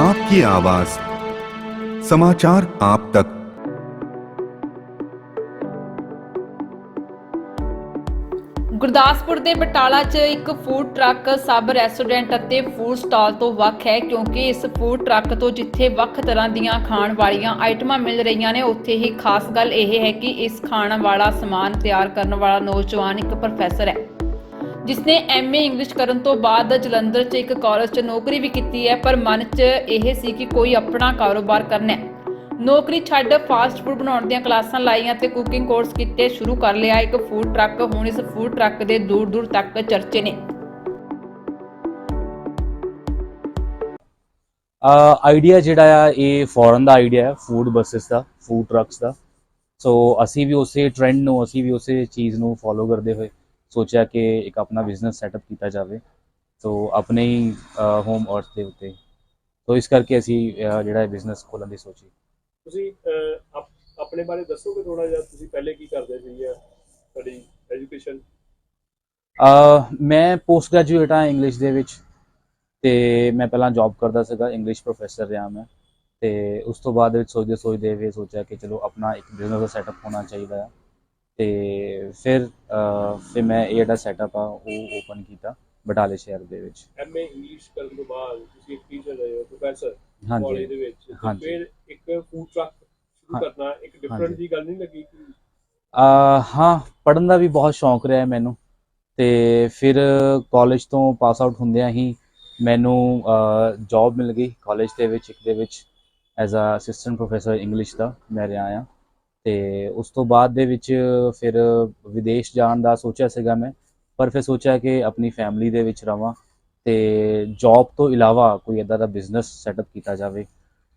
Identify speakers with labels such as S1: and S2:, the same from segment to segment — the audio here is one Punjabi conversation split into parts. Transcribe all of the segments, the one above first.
S1: आपकी आवाज समाचार आप तक
S2: ਗੁਰਦਾਸਪੁਰ ਦੇ ਬਟਾਲਾ 'ਚ ਇੱਕ ਫੂਡ ਟਰੱਕ ਸਬ ਰੈਸਟੋਰੈਂਟ ਅਤੇ ਫੂਡ ਸਟਾਲ ਤੋਂ ਵੱਖ ਹੈ ਕਿਉਂਕਿ ਇਸ ਫੂਡ ਟਰੱਕ ਤੋਂ ਜਿੱਥੇ ਵੱਖ ਤਰ੍ਹਾਂ ਦੀਆਂ ਖਾਣ ਵਾਲੀਆਂ ਆਈਟਮਾਂ ਮਿਲ ਰਹੀਆਂ ਨੇ ਉੱਥੇ ਹੀ ਖਾਸ ਗੱਲ ਇਹ ਹੈ ਕਿ ਇਸ ਖਾਣ ਵਾਲਾ ਸਮਾਨ ਤਿਆਰ ਕਰਨ ਵਾਲਾ ਨੌਜਵਾਨ ਇੱਕ ਪ੍ਰੋਫੈਸਰ ਹੈ ਜਿਸਨੇ ਐਮਏ ਇੰਗਲਿਸ਼ ਕਰਨ ਤੋਂ ਬਾਅਦ ਜਲੰਧਰ 'ਚ ਇੱਕ ਕਾਲਜ 'ਚ ਨੌਕਰੀ ਵੀ ਕੀਤੀ ਹੈ, ਪਰ ਮਨ 'ਚ ਇਹ ਸੀ ਕਿ ਕੋਈ ਆਪਣਾ ਕਾਰੋਬਾਰ ਕਰਨਾ ਹੈ। ਨੌਕਰੀ ਛੱਡ ਫਾਸਟ ਫੂਡ ਬਣਾਉਣ ਦੀਆਂ ਕਲਾਸਾਂ ਲਾਈਆਂ ਤੇ ਕੁਕਿੰਗ ਕੋਰਸ ਕੀਤੇ ਸ਼ੁਰੂ ਕਰ ਲਿਆ। ਇੱਕ ਫੂਡ ਟਰੱਕ ਹੁਣ ਇਸ ਫੂਡ ਟਰੱਕ ਦੇ ਦੂਰ ਦੂਰ ਤੱਕ ਚਰਚੇ ਨੇ।
S3: ਆਈਡੀਆ ਜਿਹੜਾ ਆ, ਇਹ ਫੋਰਨ ਦਾ ਆਈਡੀਆ ਹੈ ਫੂਡ ਬੱਸਸ ਦਾ ਫੂਡ ਟਰੱਕਸ ਦਾ। ਸੋ ਅਸੀਂ ਵੀ ਉਸੇ ਟ੍ਰੈਂਡ ਨੂੰ, ਅਸੀਂ ਵੀ ਉਸੇ ਚੀਜ਼ ਨੂੰ ਫੋਲੋ ਕਰਦੇ ਹੋਏ ਸੋਚਿਆ ਕਿ ਇੱਕ ਆਪਣਾ ਬਿਜ਼ਨਸ ਸੈਟਅਪ ਕੀਤਾ ਜਾਵੇ। ਸੋ ਆਪਣੇ ਹੀ ਹੋਮ ਅਰਥ ਦੇ ਉੱਤੇ। ਸੋ ਇਸ ਕਰਕੇ ਅਸੀਂ ਜਿਹੜਾ ਬਿਜ਼ਨਸ ਖੋਲਣ ਦੀ ਸੋਚੀ।
S4: ਤੁਸੀਂ ਆਪਣੇ ਬਾਰੇ ਦੱਸੋਗੇ ਥੋੜਾ ਜਿਹਾ? ਤੁਸੀਂ ਪਹਿਲੇ ਕੀ ਕਰਦੇ ਸੀ ਜਾਂ ਤੁਹਾਡੀ ਐਜੂਕੇਸ਼ਨ
S3: ਮੈਂ ਪੋਸਟ ਗ੍ਰੈਜੂਏਟ ਹਾਂ ਇੰਗਲਿਸ਼ ਦੇ ਵਿੱਚ। ਤੇ ਮੈਂ ਪਹਿਲਾਂ ਜੌਬ ਕਰਦਾ ਸੀਗਾ ਇੰਗਲਿਸ਼ ਪ੍ਰੋਫੈਸਰ ਰਿਹਾ ਮੈਂ। ਤੇ ਉਸ ਤੋਂ ਬਾਅਦ ਵਿੱਚ ਸੋਚਦੇ ਸੋਚਦੇ ਵੀ ਸੋਚਿਆ ਕਿ ਚਲੋ ਆਪਣਾ ਇੱਕ ਬਿਜ਼ਨਸ ਦਾ ਸੈਟਅਪ ਹੋਣਾ ਚਾਹੀਦਾ ਹੈ। ਤੇ ਫਿਰ ਫਿਰ ਮੈਂ ਇਹ ਜਿਹੜਾ ਸੈਟਅਪ ਆ ਉਹ ਓਪਨ ਕੀਤਾ ਬਟਾਲੇ ਸ਼ਹਿਰ ਦੇ ਵਿੱਚ
S4: ਐਮਏ ਇੰਗਲਿਸ਼ ਕਰਨ ਤੋਂ ਬਾਅਦ ਤੁਸੀਂ ਟੀਚਰ ਰਹੇ ਹੋ ਪ੍ਰੋਫੈਸਰ ਕਾਲਜ ਦੇ ਵਿੱਚ। ਫਿਰ ਇੱਕ ਫੂਡ ਟਰੱਕ ਸ਼ੁਰੂ। ਕਰਨਾ ਇੱਕ ਡਿਫਰੈਂਟ। ਜੀ ਗੱਲ ਨਹੀਂ ਲੱਗੀ ਕਿ
S3: ਅਹ, ਹਾਂ ਪੜਨ ਦਾ ਵੀ ਬਹੁਤ ਸ਼ੌਂਕ ਰਿਹਾ ਮੈਨੂੰ ਤੇ ਫਿਰ ਕਾਲਜ ਤੋਂ ਪਾਸ ਆਊਟ ਹੁੰਦਿਆਂ ਹੀ ਮੈਨੂੰ ਜੌਬ ਮਿਲ ਗਈ ਕਾਲਜ ਦੇ ਵਿੱਚ ਇੱਕ ਦੇ ਵਿੱਚ as a assistant professor English ਦਾ ਮੈਂ ਰਿਹਾ ਆ ਤੇ ਉਸ ਤੋਂ ਬਾਅਦ ਦੇ ਵਿੱਚ ਫਿਰ ਵਿਦੇਸ਼ ਜਾਣ ਦਾ ਸੋਚਿਆ ਸੀਗਾ ਮੈਂ ਪਰ ਫਿਰ ਸੋਚਿਆ ਕਿ ਆਪਣੀ ਫੈਮਿਲੀ ਦੇ ਵਿੱਚ ਰਵਾਂ ਤੇ ਜੌਬ ਤੋਂ ਇਲਾਵਾ ਕੋਈ ਇਦਾਂ ਦਾ ਬਿਜ਼ਨਸ ਸੈਟਅਪ ਕੀਤਾ ਜਾਵੇ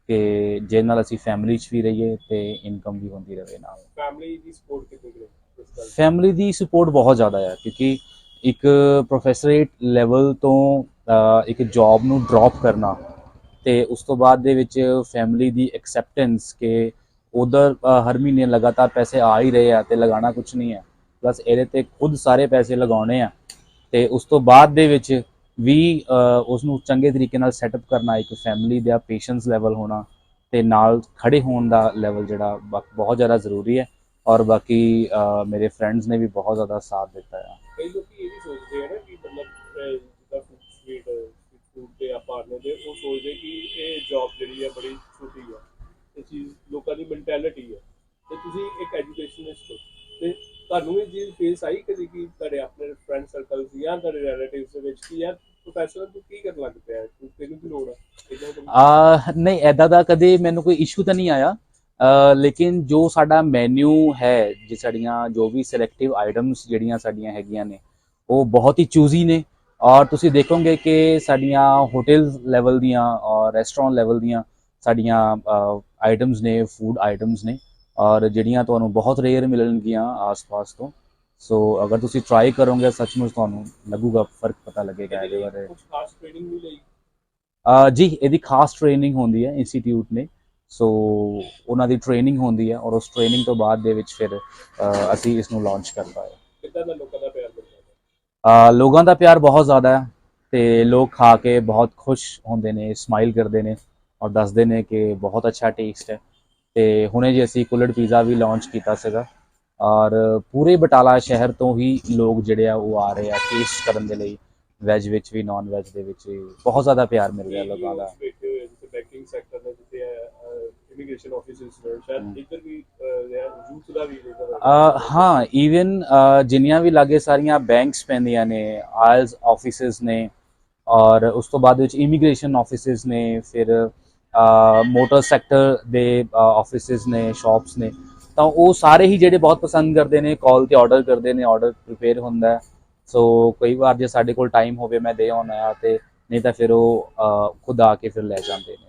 S3: ਕਿ ਜਿਹਦੇ ਨਾਲ ਅਸੀਂ ਫੈਮਿਲੀ 'ਚ ਵੀ ਰਹੀਏ ਤੇ ਇਨਕਮ ਵੀ ਹੁੰਦੀ ਰਹੇ ਨਾਲ
S4: ਫੈਮਿਲੀ ਦੀ ਸਪੋਰਟ ਕਿੰਨੀ ਕੁ?
S3: ਫੈਮਿਲੀ ਦੀ ਸਪੋਰਟ ਬਹੁਤ ਜ਼ਿਆਦਾ ਹੈ ਕਿਉਂਕਿ ਇੱਕ ਪ੍ਰੋਫੈਸਰੇਟ ਲੈਵਲ ਤੋਂ ਇੱਕ ਜੌਬ ਨੂੰ ਡ੍ਰੌਪ ਕਰਨਾ ਤੇ ਉਸ ਤੋਂ ਬਾਅਦ ਦੇ ਵਿੱਚ ਫੈਮਿਲੀ ਦੀ ਐਕਸੈਪਟੈਂਸ ਕਿ ਉਧਰ ਹਰ ਮਹੀਨੇ ਲਗਾਤਾਰ ਪੈਸੇ ਆ ਹੀ ਰਹੇ ਆ ਤੇ ਲਗਾਉਣਾ ਕੁਝ ਨਹੀਂ ਹੈ ਪਲੱਸ ਇਹਦੇ ਤੇ ਖੁਦ ਸਾਰੇ ਪੈਸੇ ਲਗਾਉਣੇ ਆ ਤੇ ਉਸ ਤੋਂ ਬਾਅਦ ਦੇ ਵਿੱਚ ਵੀ ਉਸ ਨੂੰ ਚੰਗੇ ਤਰੀਕੇ ਨਾਲ ਸੈਟਅਪ ਕਰਨਾ, ਇੱਕ ਫੈਮਿਲੀ ਦਾ ਪੇਸ਼ੈਂਸ ਲੈਵਲ ਹੋਣਾ ਤੇ ਨਾਲ ਖੜੇ ਹੋਣ ਦਾ ਲੈਵਲ ਜਿਹੜਾ ਬਹੁਤ ਜ਼ਿਆਦਾ ਜ਼ਰੂਰੀ ਹੈ ਔਰ ਬਾਕੀ ਮੇਰੇ ਫਰੈਂਡਸ ਨੇ ਵੀ ਬਹੁਤ ਜ਼ਿਆਦਾ ਸਾਥ ਦਿੱਤਾ ਹੈ
S4: ਕਈ ਲੋਕੀ ਇਹ ਵੀ ਸੋਚਦੇ ਆ ਨਾ ਕਿ ਮਤਲਬ ਜਿੱਦਾਂ ਫੂਡ ਸਟਰੀਟ ਤੇ ਆਪਾਂ ਆਨੇ ਉਹ ਸੋਚਦੇ ਕਿ ਇਹ ਜੌਬ ਜਿਹੜੀ ਹੈ ਬੜੀ ਛੋਟੀ ਹੈ ਚੀਜ਼, ਲੋਕਾਂ ਦੀ ਮੈਂਟੈਲਿਟੀ ਹੈ। ਤੇ ਤੁਸੀਂ ਇੱਕ ਐਜੂਕੇਸ਼ਨਿਸਟ ਹੋ। ਤੇ ਤੁਹਾਨੂੰ ਇਹ ਚੀਜ਼ ਫੇਸ ਆਈ ਕਦੀ ਕਿ ਤੁਹਾਡੇ ਆਪਣੇ ਫਰੈਂਡ ਸਰਕਲ ਜਾਂ ਤੁਹਾਡੇ ਰਿਲੇਟਿਵਸ ਦੇ ਵਿੱਚ ਕਿ ਯਾਰ ਪ੍ਰੋਫੈਸਰ ਤੂੰ ਕੀ ਕਰਨ ਲੱਗ ਪਿਆ? ਤੂੰ ਤੈਨੂੰ ਕੀ ਲੋੜ
S3: ਆ? ਨਹੀਂ ਐਦਾਂ ਦਾ ਕਦੇ ਮੈਨੂੰ ਕੋਈ ਇਸ਼ੂ ਤਾਂ ਨਹੀਂ ਆਇਆ। ਲੇਕਿਨ ਜੋ ਸਾਡਾ ਮੈਨੂ ਹੈ, ਜੇ ਸਾਡੀਆਂ ਜੋ ਵੀ ਸਿਲੈਕਟਿਵ ਆਈਟਮਸ ਜਿਹੜੀਆਂ ਸਾਡੀਆਂ ਹੈਗੀਆਂ ਨੇ, ਉਹ ਬਹੁਤ ਹੀ ਚੂਜ਼ੀ ਨੇ। ਔਰ ਤੁਸੀਂ ਦੇਖੋਗੇ ਕਿ ਸਾਡੀਆਂ ਹੋਟਲ ਲੈਵਲ ਦੀਆਂ ਔਰ ਰੈਸਟੋਰੈਂਟ ਲੈਵਲ ਦੀਆਂ ਸਾਡੀਆਂ ਆਈਟਮਸ ਨੇ ਫੂਡ ਆਈਟਮਸ ਨੇ ਔਰ ਜਿਹੜੀਆਂ ਤੁਹਾਨੂੰ ਬਹੁਤ ਰੇਅਰ ਮਿਲਣਗੀਆਂ ਆਸ-ਪਾਸ ਤੋਂ। ਸੋ ਅਗਰ ਤੁਸੀਂ ਟਰਾਈ ਕਰੋਗੇ ਸੱਚਮੁੱਚ ਤੁਹਾਨੂੰ ਲੱਗੂਗਾ ਫ਼ਰਕ ਪਤਾ ਲੱਗੇਗਾ ਇਹਦੇ ਬਾਰੇ।
S4: ਕੁਝ ਖਾਸ ਟ੍ਰੇਨਿੰਗ ਵੀ ਲਈ?
S3: ਅਹ ਜੀ ਇਹਦੀ ਖਾਸ ਟ੍ਰੇਨਿੰਗ ਹੁੰਦੀ ਹੈ ਇੰਸਟੀਚਿਊਟ ਨੇ। ਸੋ ਉਹਨਾਂ ਦੀ ਟ੍ਰੇਨਿੰਗ ਹੁੰਦੀ ਹੈ ਔਰ ਉਸ ਟ੍ਰੇਨਿੰਗ ਤੋਂ ਬਾਅਦ ਦੇ ਵਿੱਚ ਫਿਰ ਅਸੀਂ ਇਸ ਨੂੰ ਲਾਂਚ ਕਰ ਪਾਏ।
S4: ਕਿੱਦਾਂ ਦਾ ਲੋਕਾਂ ਦਾ ਪਿਆਰ ਮਿਲਦਾ ਹੈ?
S3: ਲੋਕਾਂ ਦਾ ਪਿਆਰ ਬਹੁਤ ਜ਼ਿਆਦਾ ਹੈ ਤੇ ਲੋਕ ਖਾ ਕੇ ਬਹੁਤ ਖੁਸ਼ ਹੁੰਦੇ ਨੇ ਸਮਾਈਲ ਕਰਦੇ ਨੇ। ਔਰ ਦੱਸਦੇ ਨੇ ਕਿ ਬਹੁਤ ਅੱਛਾ ਟੇਸਟ ਹੈ। ਤੇ ਹੁਣੇ ਜੇ ਅਸੀਂ ਕੁਲੜ ਪੀਜ਼ਾ ਵੀ ਲਾਂਚ ਕੀਤਾ ਸੀਗਾ ਔਰ ਪੂਰੇ ਬਟਾਲਾ ਸ਼ਹਿਰ ਤੋਂ ਹੀ ਲੋਕ ਜਿਹੜੇ ਆ ਉਹ ਆ ਰਹੇ ਆ ਟੇਸਟ ਕਰਨ ਦੇ ਲਈ। ਵੈਜ ਵਿੱਚ ਵੀ ਨਾਨ ਵੈਜ ਦੇ ਵਿੱਚ ਬਹੁਤ ਜ਼ਿਆਦਾ ਪਿਆਰ ਮਿਲ ਰਿਹਾ ਲੋਕਾਂ ਦਾ।
S4: ਬੈਂਕਿੰਗ ਸੈਕਟਰ ਜਿੱਥੇ ਇਮੀਗ੍ਰੇਸ਼ਨ ਆਫਿਸਿਸ ਨੇ ਸ਼ਾਇਦ ਇੱਧਰ ਵੀ ਯੂਥ ਦਾ ਵੀ
S3: ਹਾਂ ਈਵਨ ਜਿੰਨੀਆਂ ਵੀ ਲਾਗੇ ਸਾਰੀਆਂ ਬੈਂਕਸ ਪੈਂਦੀਆਂ ਨੇ ਆਇਲਸ ਆਫਿਸਿਸ ਨੇ ਔਰ ਉਸ ਤੋਂ ਬਾਅਦ ਵਿੱਚ ਇਮੀਗ੍ਰੇਸ਼ਨ ਆਫਿਸਿਸ ਨੇ ਫਿਰ ਮੋਟਰ ਸੈਕਟਰ ਦੇ ਆਫਿਸਿਸ ਨੇ ਸ਼ਾਪਸ ਨੇ। ਤਾਂ ਉਹ ਸਾਰੇ ਹੀ ਜਿਹੜੇ ਬਹੁਤ ਪਸੰਦ ਕਰਦੇ ਨੇ ਕਾਲ ਤੇ ਆਰਡਰ ਕਰਦੇ ਨੇ ਆਰਡਰ ਪ੍ਰਿਪੇਅਰ ਹੁੰਦਾ ਸੋ ਕਈ ਵਾਰ ਜੇ ਸਾਡੇ ਕੋਲ ਟਾਈਮ ਹੋਵੇ, ਮੈਂ ਦੇ ਆਉਣਾ ਆ ਤੇ ਨਹੀਂ ਤਾਂ ਫਿਰ ਉਹ ਖੁਦ ਆ ਕੇ ਫਿਰ ਲੈ ਜਾਂਦੇ ਨੇ।